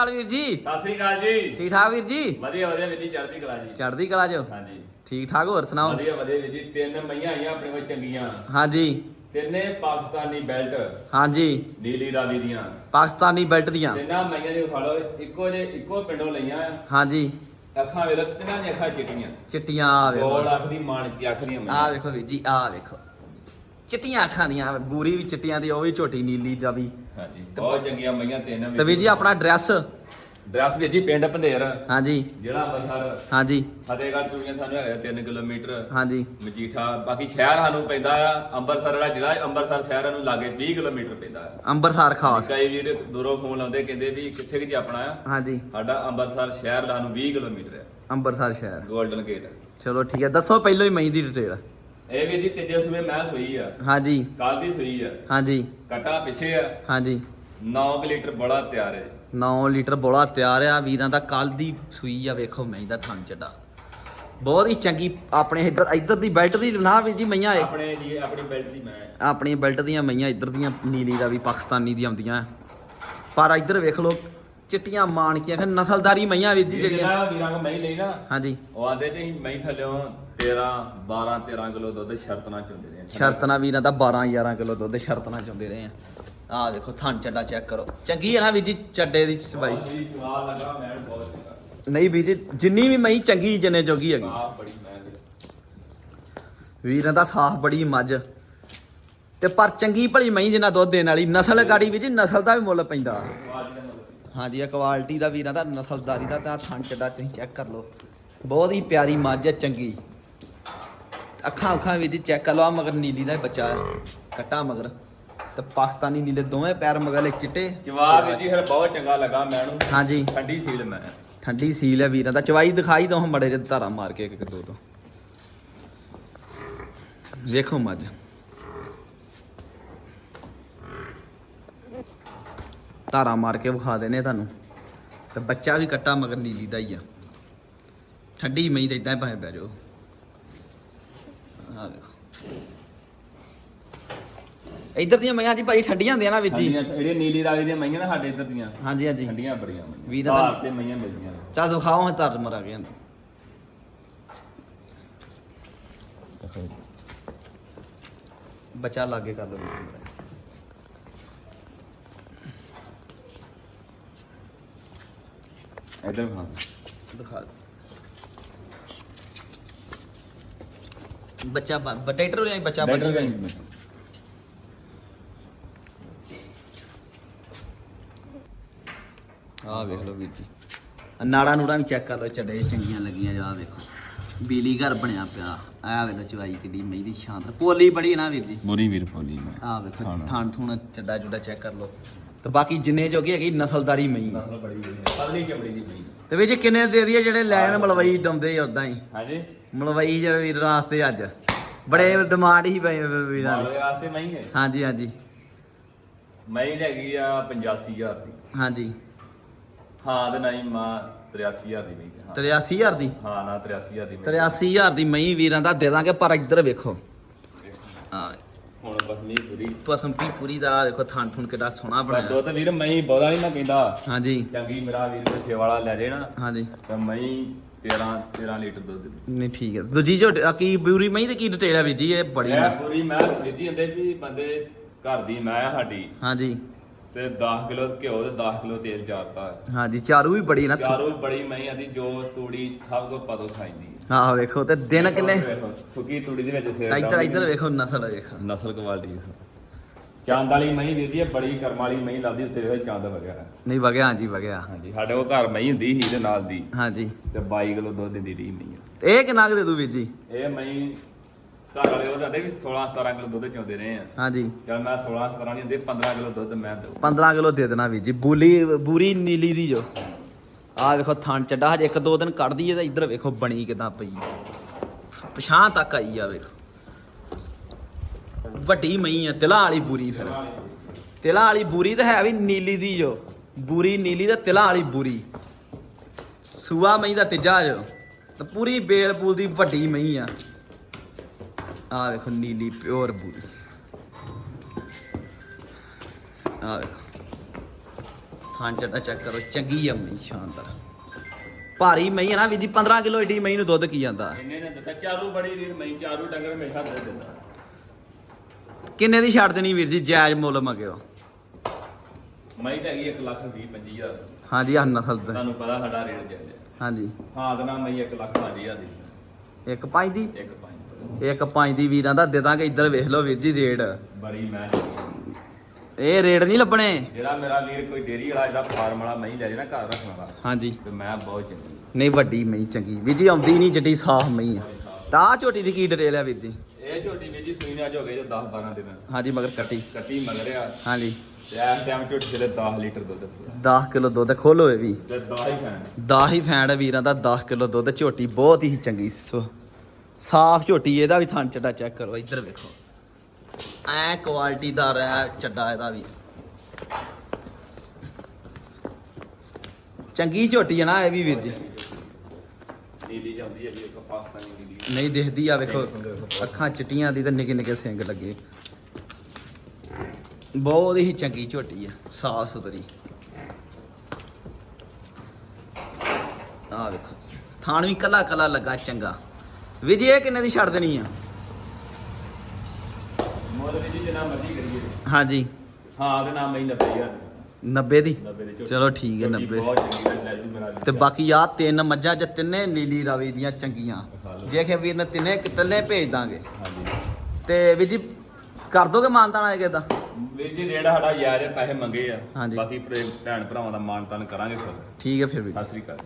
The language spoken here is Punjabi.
ਹਾਲ ਵੀਰ ਜੀ। ਸਤਿ ਸ੍ਰੀ ਅਕਾਲ ਜੀ। ਠੀਕ ਠਾਕ ਵੀਰ ਜੀ? ਵਧੀਆ ਵਧੀਆ ਵੀਰ ਜੀ ਚੜ੍ਹਦੀ ਕਲਾ ਜੀ। ਚੜ੍ਹਦੀ ਕਲਾ ਜੋ ਹਾਂਜੀ। ਠੀਕ ਠਾਕ ਹੋਰ ਸੁਣਾਓ? ਵਧੀਆ ਵਧੀਆ ਵੀਰ ਜੀ ਤਿੰਨ ਮਈਆਂ ਆਈਆਂ ਆਪਣੇ ਕੋਲ ਚੰਗੀਆਂ। ਹਾਂਜੀ। ਤਿੰਨੇ ਪਾਕਿਸਤਾਨੀ ਬੈਲਟ। ਹਾਂਜੀ। ਨੀਲੀ ਰਾਵੀ ਦੀਆਂ। ਪਾਕਿਸਤਾਨੀ ਬੈਲਟ ਦੀਆਂ। ਤਿੰਨਾਂ ਮਈਆਂ ਦੀ ਫਾਲੋ ਇੱਕੋ ਜੇ ਇੱਕੋ ਪਿੰਡੋਂ ਲਈਆਂ। ਹਾਂਜੀ। ਅੱਖਾਂ ਵੇਖ ਤਿੰਨਾਂ ਦੀਆਂ ਅੱਖਾਂ ਚਿੱਟੀਆਂ। ਚਿੱਟੀਆਂ ਆ ਵੇਖੋ। ਗੋਲ ਅੱਖ ਦੀ ਮਾਣਕੀ ਅੱਖ ਦੀਆਂ ਆ ਮਈਆਂ ਵੇਖੋ ਵੀਰ ਜੀ ਆ ਵੇਖੋ। ਚਿੱਟੀਆਂ ਅੱਖਾਂ ਦੀਆਂ ਬੂਰੀ ਵੀ ਚਿੱਟੀਆਂ ਦੀ ਉਹ ਵੀ ਝੋਟੀ ਨੀਲੀ ਦਾ ਵੀ ਹਾਂਜੀ ਬਹੁਤ ਚੰਗੀਆਂ ਮਈਆਂ ਤਿੰਨ ਤੇ ਵੀਰ ਜੀ ਆਪਣਾ ਐਡਰੈਸ ਡਰੈਸ ਵੀਰ ਜੀ ਪਿੰਡ ਪੰਧੇਰ ਹਾਂਜੀ। ਜ਼ਿਲ੍ਹਾ ਅੰਮ੍ਰਿਤਸਰ। ਹਾਂਜੀ। ਫਤਿਹਗੜ੍ਹ ਚੂੜੀਆਂ ਸਾਨੂੰ ਹੈਗਾ 3 ਕਿਲੋਮੀਟਰ। ਹਾਂਜੀ। ਮਜੀਠਾ ਬਾਕੀ ਸ਼ਹਿਰ ਸਾਨੂੰ ਪੈਂਦਾ ਆ ਅੰਮ੍ਰਿਤਸਰ ਜਿਹੜਾ ਜ਼ਿਲ੍ਹਾ ਹੈ, ਅੰਮ੍ਰਿਤਸਰ ਸ਼ਹਿਰ ਨੂੰ ਲਾਗੇ 20 ਕਿਲੋਮੀਟਰ ਪੈਂਦਾ ਆ। ਅੰਬਰਸਰ ਖਾਸ। ਕਈ ਵੀਰ ਦੂਰੋਂ ਫੋਨ ਲਾਉਂਦੇ ਕਹਿੰਦੇ ਵੀ ਕਿੱਥੇ ਕਿ ਜੀ ਆਪਣਾ ਆ? ਹਾਂਜੀ। ਸਾਡਾ ਅੰਮ੍ਰਿਤਸਰ ਸ਼ਹਿਰ ਸਾਨੂੰ 20 ਕਿਲੋਮੀਟਰ ਹੈ ਅੰਬਰਸਰ ਸ਼ਹਿਰ। 골ਡਨ ਗੇਟ ਚਲੋ ਠੀਕ ਹੈ ਦੱਸੋ ਪਹਿਲਾਂ ਹੀ ਮਈ ਦੀ ਡਿਟੇਲ ਇਹ ਵੀ ਜੀ ਤੀਜੇ ਸੂਬੇ ਮੈਂ ਸੂਈ ਆ। ਹਾਂਜੀ। ਕੱਲ ਦੀ ਸੂਈ ਆ। ਹਾਂਜੀ। ਕਟਾ ਪਿਛੇ ਆ। ਹਾਂਜੀ। 9 ਲੀਟਰ ਬੜਾ ਤਿਆਰ ਹੈ 9 ਲੀਟਰ ਬੋਲਾ ਤਿਆਰ ਆ। ਵੀਰਾਂ ਦਾ ਕੱਲ ਦੀ ਸੂਈ ਆ। ਵੇਖੋ ਮੈਂ ਦਾ ਥਣ ਚੱਡਾ। ਬਹੁਤ ਹੀ ਚੰਗੀ ਆਪਣੇ ਇੱਧਰ ਇੱਧਰ ਦੀ ਬੈਲਟ ਦੀ ਨਾ ਵੀ ਜੀ ਮਈਆਂ ਏ। ਆਪਣੇ ਜੀ ਆਪਣੀ ਬੈਲਟ ਦੀ ਮੈਂ। ਆਪਣੀ ਬੈਲਟ ਦੀਆਂ ਮਈਆਂ ਇੱਧਰ ਦੀਆਂ ਨੀਲੀ ਦਾ ਵੀ ਪਾਕਿਸਤਾਨੀ ਦੀ ਆਉਂਦੀਆਂ। ਪਰ ਇੱਧਰ ਵੇਖ ਲਓ ਚਿੱਟੀਆਂ ਮਾਣਕੀਆਂ ਫਿਰ ਨਸਲਦਾਰੀ ਮਈਆਂ ਵੀਰ ਜੀ ਜਿਹੜੀਆਂ। ਜਿਹੜਾ ਵੀਰਾਂ ਕੋ ਮੈਂ ਲਈ ਨਾ ਹਾਂਜੀ। ਉਹ ਆਂਦੇ ਜੀ ਮੈਂ ਥੱਲਿਓਂ 13 12 13 ਕਿਲੋ ਦੁੱਧ ਸ਼ਰਤ ਨਾਲ ਚੁੰਦੇ ਨੇ ਸ਼ਰਤ ਨਾਲ ਵੀਰਾਂ ਦਾ 12 11 ਕਿਲੋ ਦੁੱਧ ਸ਼ਰਤ ਨਾਲ ਚੁੰਦੇ ਰਹੇ ਆ ਵੇਖੋ ਥਣ ਚੱਡਾ ਚੈੱਕ ਕਰੋ। ਚੰਗੀ ਹੈ ਨਾ ਵੀਰ ਜੀ ਚੱਡੇ ਦੀ ਚੰਗਾ। ਨਹੀਂ ਵੀਰ ਜੀ ਜਿੰਨੀ ਵੀ ਮਈ ਚੰਗੀ ਜਿੰਨੇ ਜੋਗੀ ਹੈਗੀ। ਵੀਰਾਂ ਦਾ ਸਾਫ਼ ਬੜੀ ਮੱਝ। ਤੇ ਪਰ ਚੰਗੀ ਭਲੀ ਮਈ ਜਿੰਨਾ ਦੁੱਧ ਦੇਣ ਵਾਲੀ ਨਸਲ ਗਾੜੀ ਵਿੱਚ ਨਸਲ ਦਾ ਵੀ ਮੁੱਲ ਪੈਂਦਾ। ਹਾਂਜੀ ਇਹ ਕੁਆਲਿਟੀ ਦਾ ਵੀਰਾਂ ਦਾ ਨਸਲਦਾਰੀ ਦਾ ਤਾਂ ਥਣ ਚੱਡਾ ਤੁਸੀਂ ਚੈੱਕ ਕਰ ਲਓ। ਬਹੁਤ ਹੀ ਪਿਆਰੀ ਮੱਝ ਹੈ ਚੰਗੀ। ਅੱਖਾਂ ਅੱਖਾਂ ਵਿੱਚ ਚੈੱਕ ਕਰ ਲਓ ਆਹ ਮਗਰ ਨੀਲੀ ਦਾ ਬੱਚਾ ਹੈ ਕੱਟਾ ਮਗਰ। ਤੇ ਪਾਕਿਸਤਾਨੀ ਨੀਲੇ ਦੋਵੇਂ ਪੈਰ ਮਗਰਲੇ ਚਿੱਟੇ। ਜਵਾਬ ਜੀ ਫਿਰ ਬਹੁਤ ਚੰਗਾ ਲੱਗਾ ਮੈਨੂੰ। ਹਾਂਜੀ ਠੰਡੀ ਸੀਲ ਮੈਂ। ਠੰਡੀ ਸੀਲ ਹੈ ਵੀਰਾਂ ਦਾ। ਚਵਾਈ ਦਿਖਾਈ ਦੋ ਮੜੇ ਜਿਹੇ ਧਾਰਾ ਮਾਰ ਕੇ ਇੱਕ ਇੱਕ ਦੋ ਦੋ ਵੇਖੋ ਮੱਝ। ਧਾਰਾ ਮਾਰ ਕੇ ਵਿਖਾ ਦੇਨੇ ਤੁਹਾਨੂੰ। ਤੇ ਬੱਚਾ ਵੀ ਕੱਟਾ ਮਗਰ ਨੀਲੀ ਦਾ ਹੀ ਆ। ਠੰਡੀ ਮਈ ਤਾਂ ਇਦਾਂ ਹੀ ਭਾਵੇਂ ਬਹਿ ਜਾਓ। ਆ ਦੇਖੋ। ਇੱਧਰ ਦੀਆਂ ਮਈਆਂ ਜੀ ਭਾਈ ਠੰਡੀਆਂ ਹੁੰਦੀਆਂ ਨਾ ਵੀਰ ਜੀ। ਜਿਹੜੀਆਂ ਨੀਲੀ ਰਾਵੀ ਦੀਆਂ ਮਈਆਂ ਨਾ ਸਾਡੇ ਇੱਧਰ ਦੀਆਂ ਹਾਂਜੀ ਹਾਂਜੀ। ਠੰਡੀਆਂ ਬੜੀਆਂ ਮਈਆਂ ਵੀਰਾਂ ਦਾ- ਤੇ ਮਈਆਂ ਮਿਲਦੀਆਂ ਨੇ। ਚੱਲ ਦਿਖਾਓ ਹਾਂ ਧਾਰ ਮਰਾ ਕੇ ਬੱਚਾ ਲਾਗੇ ਕਰ ਲਓ। ਵੀਰ ਜੀ। ਇੱਧਰ ਖਾਂ ਦਿਖਾ। ਬੱਚਾ ਬਟੇਟਰ ਜਾਂ ਬੱਚਾ ਬੱਚਾ ਗਈ ਆਹ ਵੇਖ ਲਓ ਵੀਰ ਜੀ। ਨਾੜਾ ਨੂੜਾ ਵੀ ਚੈੱਕ ਕਰ ਲਓ ਚੱਡੇ ਚੰਗੀਆਂ ਲੱਗੀਆਂ ਜਾ ਵੇਖੋ। ਬੀਲੀ ਘਰ ਬਣਿਆ ਪਿਆ। ਆਹ ਵੇਖ ਲਓ ਚਵਾਈ ਕਿੱਡੀ ਮਈ ਦੀ ਸ਼ਾਨਦਾਰ। ਪੋਲੀ ਬੜੀ ਨਾ ਵੀਰ ਜੀ। ਬੁਰੀ ਵੀਰ ਮੈਂ। ਆਹ ਵੇਖੋ ਥਾਣਾ। ਥਾਣ ਚੱਡਾ ਜੁੜਾ ਚੈੱਕ ਕਰ ਲਓ। ਤੇ ਬਾਕੀ ਜਿੰਨੇ ਜੋਗੀ ਹੈਗੀ ਨਸਲਦਾਰੀ ਮਈ। ਨਸਲ ਬੜੀ ਵਧੀਆ ਪੱਲੀ ਚਮੜੀ ਦੀ ਮਈ ਤੇ ਵੀਰ ਜੀ ਕਿੰਨੇ ਦੇ ਦਈਏ ਜਿਹੜੇ ਲੈਣ ਮਲਵਈ ਡਾਉਂਦੇ ਉਦਾਂ ਹੀ? ਹਾਂਜੀ। ਮਲਵਈ ਜਿਹੜੇ ਵੀਰ ਵਾਸਤੇ ਅੱਜ। ਬੜੇ ਡਿਮਾਂਡ ਹੀ ਪਏ ਵੀਰਾਂ ਦੀ। ਮਾਲਵੇ ਵਾਸਤੇ ਮਈ ਹੈ। ਹਾਂਜੀ ਹਾਂਜੀ। ਮਈ ਹੈਗੀ ਆ 85000 ਦੀ। ਹਾਂਜੀ। ਹਾਂ ਤੇ ਨਹੀਂ ਮਾਂ 83000 ਦੀ ਮਈ ਹਾਂ। 83000 ਦੀ? ਹਾਂ ਨਾ 83000 ਦੀ ਮਈ 83000 ਦੀ ਮਈ ਵੀਰਾਂ ਦਾ ਦੇ ਦਾਂਗੇ ਪਰ ਇੱਧਰ ਵੇਖੋ। ਆ ਹੁਣ ਬਸ ਨਹੀਂ ਪੂਰੀ। ਪਸੰਪੀ ਪੂਰੀ ਦਾ ਆਹ ਵੇਖੋ ਥਣ ਥੁਣ ਕਿੱਡਾ ਸੋਹਣਾ ਪਰ ਬਣਿਆ। ਦੁੱਧ ਵੀਰ ਮਈ ਬਹੁਤਾ ਨਹੀਂ ਮੈਂ ਕਹਿੰਦਾ ਹਾਂਜੀ। ਚੰਗੀ ਮੇਰਾ ਵੀਰ ਦੇ ਸੇਵਾ ਵਾਲਾ ਲੈ ਜੇ ਨਾ ਹਾਂਜੀ। ਤਾਂ ਮਈ 13 13 ਲੀਟਰ ਦੁੱਧ ਦਿੰਦੀ। ਨਹੀਂ ਠੀਕ ਹੈ। ਦੂਜੀ ਜੋ ਆ ਕੀ ਬਿਊਰੀ ਮਈ ਦੀ ਕੀ ਡਿਟੇਲ ਹੈ ਵੀਰ ਜੀ ਇਹ ਬੜੀ ਇਹ ਪੂਰੀ ਮੈਂ ਵਿਧੀ ਹੁੰਦੇ ਵੀ ਬੰਦੇ ਘਰ ਦੀ ਮੈਂ ਆ ਸਾਡੀ। ਹਾਂਜੀ। ਤੇ 10 ਕਿਲੋ ਘਿਓ ਤੇ 10 ਕਿਲੋ ਤੇਲ ਚਾਰਤਾ ਹੈ। ਹਾਂਜੀ ਚਾਰੂ ਵੀ ਬੜੀ ਨਾ ਚਾਰੋਂ ਬੜੀ ਮਈ ਆਦੀ ਜੋ ਤੂੜੀ ਸਭ ਕੋ ਪਤੋ ਖਾਈਦੀ ਹੈ। ਆਹ ਵੇਖੋ ਤੇ ਦਿਨ ਕਿੰਨੇ ਸੁੱਕੀ ਤੂੜੀ ਦੇ ਵਿੱਚ ਸੇਰ ਇੱਧਰ ਇੱਧਰ ਵੇਖੋ ਨਸਲ ਵੇਖੋ। ਨਸਲ ਕੁਆਲਿਟੀ ਚੰਦ ਵਾਲੀ ਮਹੀਂ ਵੀਰ ਜੀ ਬੜੀ ਕਰਮ ਵਾਲੀ ਮਹੀਂ ਲੱਭਦੀ ਉੱਤੇ ਵੇਖ ਚੰਦ ਵਗਿਆ ਨਹੀਂ ਵਗਿਆ ਹਾਂਜੀ ਵਗਿਆ। ਹਾਂਜੀ ਸਾਡੇ ਉਹ ਘਰ ਮਹੀਂ ਹੁੰਦੀ ਸੀ ਇਹਦੇ ਨਾਲ ਦੀ। ਹਾਂਜੀ। ਤੇ 22 ਕਿਲੋ ਦੁੱਧ ਦਿੰਦੀ ਰਹੀ ਮਹੀਂ। ਇਹ ਕਿੰਨਾ ਕੁ ਦੇ ਦੂ ਵੀਰ ਜੀ? ਇਹ ਮਹੀਂ ਘਰ ਵਾਲੇ ਉਹ ਕਹਿੰਦੇ ਵੀ 16 17 ਕਿਲੋ ਦੁੱਧ ਚੋਂਦੇ ਰਹੇ ਆ। ਹਾਂਜੀ। ਚਲ ਮੈਂ 16 17 ਨਹੀਂ ਹੁੰਦੇ 15 ਕਿਲੋ ਦੁੱਧ ਮੈਂ ਦਊ। 15 ਕਿਲੋ ਦੇ ਦੇਣਾ ਵੀਰ ਜੀ ਬੂਲੀ ਬੂਰੀ ਨੀਲੀ ਦੀ ਜੋ। ਆਹ ਵੇਖੋ ਥਣ ਚੱਡਾ ਹਜੇ ਇੱਕ ਦੋ ਦਿਨ ਕੱਢਦੀ ਹੈ ਤਾਂ ਇੱਧਰ ਵੇਖੋ ਬਣੀ ਕਿਦਾਂ ਪਈ ਪਛਾਂ ਤੱਕ ਆਈ ਆ ਵੇਖੋ। ਵੱਡੀ ਮਈ ਆ ਤਿਲਾਂ ਵਾਲੀ ਬੂਰੀ ਫਿਰ। ਤਿਲਾਂ ਵਾਲੀ ਬੂਰੀ ਤਾਂ ਹੈ ਵੀ ਨੀਲੀ ਦੀ ਜੋ। ਬੂਰੀ ਨੀਲੀ ਤੇ ਤਿਲਾਂ ਵਾਲੀ ਬੂਰੀ। ਸੂਆ ਮਈ ਦਾ ਤੀਜਾ ਜੋ। ਤੇ ਪੂਰੀ ਬੇਲ ਬੂਲ ਦੀ ਵੱਡੀ ਮਈ ਆ। ਆ ਵੇਖੋ ਨੀਲੀ ਪਿਓਰ ਬੂਰੀ। ਆ ਵੇਖੋ। ਥਾਂ ਚੱਡਾ ਚੈੱਕ ਕਰੋ ਚੰਗੀ ਆ ਮਈ ਸ਼ਾਨਦਾਰ। ਭਾਰੀ ਮਈ ਹੈ ਨਾ ਵੀ ਜੀ 15 ਕਿਲੋ ਏਡੀ ਮਈ ਨੂੰ ਦੁੱਧ ਕੀ ਜਾਂਦਾ? ਇਹਨੇ ਨੇ ਦਿੱਤਾ ਚਾਰੂ ਬੜੀ ਵੀਰ ਮੈਂ ਚਾਰੂ ਡੰਗਰ ਮੇਸ਼ਾ ਦੇ ਦਿੰਦਾ। ਕਿੰਨੇ ਦੀ ਛੱਡ ਦੇਣੀ ਵੀਰ ਜੀ ਜਾਇਜ਼ ਮੁੱਲ ਮੰਗਿਓ? ਮੈਂ ਤਾਂ ਹੈਗੀ 1 ਲੱਖ 20 25 ਹਜ਼ਾਰ। ਹਾਂਜੀ ਆ ਨਸਲ ਦਾ ਤੁਹਾਨੂੰ ਪਤਾ ਸਾਡਾ ਰੇਟ ਜਾਇਜ਼ ਹੈ ਹਾਂਜੀ। ਹਾਂ ਦਾ ਨਾਮ ਮੈਂ 1 ਲੱਖ 50 ਹਜ਼ਾਰ ਦੀ। ਇੱਕ ਪੰਜ ਦੀ? ਇੱਕ ਪੰਜ। ਇੱਕ ਪੰਜ ਦੀ ਵੀਰਾਂ ਦਾ ਦੇ ਦਾਂਗੇ ਇੱਧਰ ਵੇਖ ਲਓ ਵੀਰ ਜੀ ਰੇਟ ਬੜੀ ਮੈਂ ਇਹ ਰੇਟ ਨਹੀਂ ਲੱਭਣੇ? ਜਿਹੜਾ ਮੇਰਾ ਵੀਰ ਕੋਈ ਡੇਰੀ ਵਾਲਾ ਜਿਹੜਾ ਫਾਰਮ ਵਾਲਾ ਮੈਂ ਲੈ ਜਾਣਾ ਘਰ ਰੱਖਣ ਵਾਲਾ। ਹਾਂਜੀ। ਤੇ ਮੈਂ ਬਹੁਤ ਚੰਗੀ ਨਹੀਂ ਵੱਡੀ ਮਈ ਚੰਗੀ। ਵੀਰ ਜੀ ਆਉਂਦੀ ਨਹੀਂ ਜੱਡੀ ਸਾਫ਼ ਮਈ ਆ। ਤਾਂ ਆਹ ਝੋਟੀ ਦੀ ਕੀ ਡਿਟੇਲ ਆ ਵੀਰ ਜੀ? ਇਹ ਝੋਟੀ ਵੀਰ ਜੀ ਸੂਈ ਨੇ ਅੱਜ ਹੋ ਗਏ ਜੋ 10 12 ਦਿਨ। ਹਾਂਜੀ ਮਗਰ ਕੱਟੀ। ਕੱਟੀ ਮਗਰ ਆ। ਹਾਂਜੀ। ਤੇ ਇਸ ਟਾਈਮ ਝੋਟੀ ਦੇ 10 ਲੀਟਰ ਦੁੱਧ ਪੂਰਾ 10 ਕਿਲੋ ਦੁੱਧ ਖੋਲੋ ਇਹ ਵੀ। ਤੇ 10 ਹੀ ਖਾਣ 10 ਹੀ ਫੈਂਡ ਵੀਰਾਂ ਦਾ 10 ਕਿਲੋ ਦੁੱਧ। ਝੋਟੀ ਬਹੁਤ ਹੀ ਚੰਗੀ ਸੋ। ਸਾਫ਼ ਝੋਟੀ ਇਹਦਾ ਵੀ ਥਣ ਚੱਡਾ ਚੈੱਕ ਕਰੋ ਇੱਧਰ ਵੇਖੋ। ਐ ਕੁਆਲਿਟੀ ਦਾ ਹੈ ਚੱਡਾ ਇਹਦਾ ਵੀ। ਚੰਗੀ ਝੋਟੀ ਹੈ ਨਾ ਇਹ ਵੀ ਵੀਰ ਜੀ। ਨੀਲੀ ਜਾਂਦੀ ਹੈ ਜੀ ਇੱਕ ਪਾਕਿਸਤਾਨੀ ਨੀਲੀ ਨਹੀਂ ਦਿਖਦੀ ਆ ਵੇਖੋ ਅੱਖਾਂ ਚਿੱਟੀਆਂ ਦੀ ਤੇ ਨਿੱਕੇ ਨਿੱਕੇ ਸਿੰਗ ਲੱਗੇ। ਬਹੁਤ ਹੀ ਚੰਗੀ ਝੋਟੀ ਆ ਸਾਫ਼ ਸੁਥਰੀ। ਆ ਵੇਖੋ ਥਾਣ ਵੀ ਕੱਲਾ ਕੱਲਾ ਲੱਗਾ ਚੰਗਾ। ਵੀ ਜੀ ਇਹ ਕਿੰਨੇ ਦੀ ਛੱਡ ਦੇਣੀ ਆ? ਮੁੱਲ ਵੀ ਜੀ ਜਿੰਨਾ ਮਰਜ਼ੀ ਕਰੀਏ। ਹਾਂਜੀ। ਹਾਂ ਉਹਦੇ ਨਾਮ ਮੈਂ 90000 90 ਦੀ? 90 ਦੇ ਝੋਟੀ। ਚਲੋ ਠੀਕ ਹੈ ਝੋਟੀ 90 ਬਹੁਤ ਚੰਗੀ ਹੈ ਲੈ ਜੂ ਮੇਰਾ ਵੀਰ। ਤੇ ਬਾਕੀ ਆ ਤਿੰਨ ਮੱਝਾਂ ਚ ਤਿੰਨੇ ਨੀਲੀ ਰਾਵੀ ਦੀਆਂ ਚੰਗੀਆਂ। ਜੇ ਕਿ ਵੀਰ ਨੇ ਤਿੰਨੇ ਤਿੰਨੇ ਭੇਜ ਦਾਂਗੇ। ਹਾਂਜੀ। ਤੇ ਵੀ ਜੀ ਕਰ ਦੋਗੇ ਮਾਨਤਾਣਾ ਹੈਗੇ ਦਾ ਵੀਰ ਜੀ ਰੇਟ ਸਾਡਾ ਯਾਰ ਪੈਸੇ ਮੰਗੇ ਆ। ਹਾਂਜੀ। ਬਾਕੀ ਭਰੇ- ਭੈਣ ਭਰਾਵਾਂ ਦਾ ਮਾਣ ਤਾਨ ਕਰਾਂਗੇ ਫਿਰ। ਠੀਕ ਹੈ ਫਿਰ ਵੀ ਸਤਿ ਸ੍ਰੀ ਅਕਾਲ।